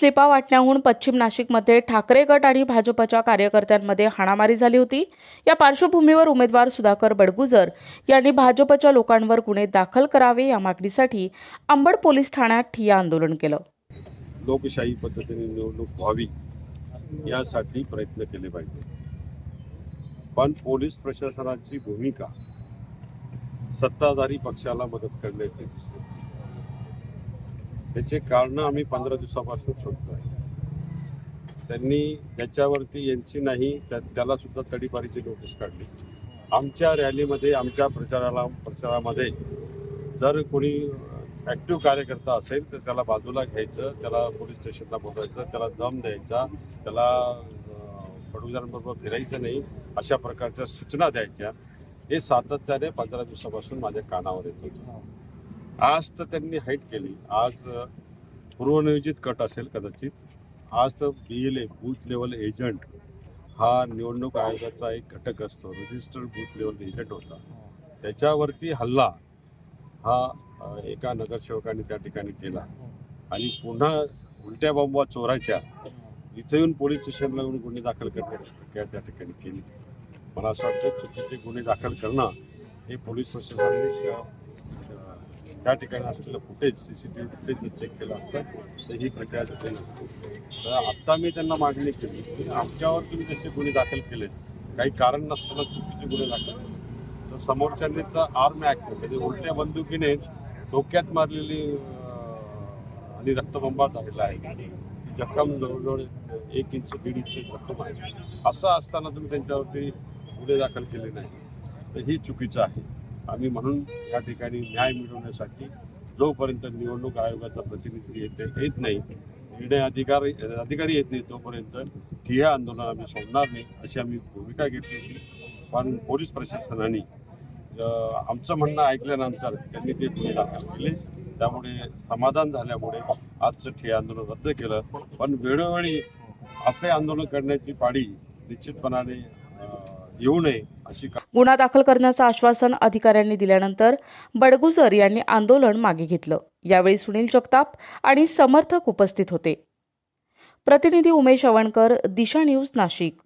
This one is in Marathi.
स्लिपा वाटण्याहून पश्चिम नाशिकमध्ये ठाकरे गट आणि भाजपच्या कार्यकर्त्यांमध्ये हाणामारी झाली होती. या पार्श्वभूमीवर उमेदवार सुधाकर बडगुजर यांनी भाजपच्या लोकांवर गुन्हे दाखल करावे या मागणीसाठी अंबड पोलीस ठाण्यात ठिया आंदोलन केलं. लोकशाही पद्धतीने निवडणूक व्हावी यासाठी प्रयत्न केले पाहिजे. पण पोलीस प्रशासनाची भूमिका सत्ताधारी पक्षाला मदत करण्याची दिसते. त्याचे कारण आम्ही पंधरा दिवसापासून शोधतोय. त्यांनी त्याच्यावरती यांची नाही त्या- त्याला सुद्धा तडीपारीची नोटीस काढली. आमच्या रॅलीमध्ये आमच्या प्रचाराला प्रचारामध्ये जर कोणी ॲक्टिव्ह कार्यकर्ता असेल तर त्याला बाजूला घ्यायचं त्याला पोलीस स्टेशनला बोलवायचं त्याला दम द्यायचा त्याला पडूजांबरोबर फिरायचं नाही अशा प्रकारच्या सूचना द्यायच्या. हे सातत्याने पंधरा दिवसापासून माझ्या कानावर येत होतं. आज तर त्यांनी हाईट केली. आज पूर्वनियोजित कट असेल कदाचित. आज तर B L A booth level agent हा निवडणूक आयोगाचा एक घटक असतो. रजिस्टर्ड बूथ लेवल एजंट होता. त्याच्यावरती हल्ला हा एका नगरसेवकाने त्या ठिकाणी केला. आणि पुन्हा उलट्या बांबा चोरायच्या. इथे येऊन पोलीस स्टेशनला येऊन गुन्हे दाखल करण्याची प्रक्रिया त्या ठिकाणी केली. मला असं वाटतं चुकीचे गुन्हे दाखल करणं हे पोलीस प्रशासनाने त्या ठिकाणी असलेलं footage C C T V footage check केलं असतं तर ही प्रक्रिया तिथे नसते तर आत्ता मी त्यांना मागणी केली की आमच्यावर तुम्ही जसे गुन्हे दाखल केले काही कारण नसताना चुकीचे गुन्हे दाखल तर समोरच्यांनी तर आर्म ॲक्ट म्हणजे उलट्या बंदुकीने डोक्यात मारलेली आणि रक्तबंबा झालेला आहे. जखम जवळजवळ एक इंच दीड इंच जखम आहे. असं असताना तुम्ही त्यांच्यावरती गुन्हे दाखल केले नाही तर ही चुकीचं आहे. आम्ही म्हणून या ठिकाणी न्याय मिळवण्यासाठी जोपर्यंत निवडणूक आयोगाचा प्रतिनिधी येते येत नाही निर्णय अधिकारी अधिकारी येत नाही तोपर्यंत ठिय्या आंदोलन आम्ही सोडणार नाही अशी आम्ही भूमिका घेतली होती. पण पोलीस प्रशासनाने आमचं म्हणणं ऐकल्यानंतर त्यांनी ते गुन्हे दाखल केले. त्यामुळे समाधान झाल्यामुळे आजचं ठिय्या आंदोलन रद्द केलं. पण वेळोवेळी असे आंदोलन करण्याची पाळी निश्चितपणाने येऊ नये अशी गुन्हा दाखल करण्याचं आश्वासन अधिकाऱ्यांनी दिल्यानंतर बडगुजर यांनी आंदोलन मागे घेतलं. यावेळी सुनील जगताप आणि समर्थक उपस्थित होते. प्रतिनिधी उमेश अवणकर दिशा न्यूज नाशिक.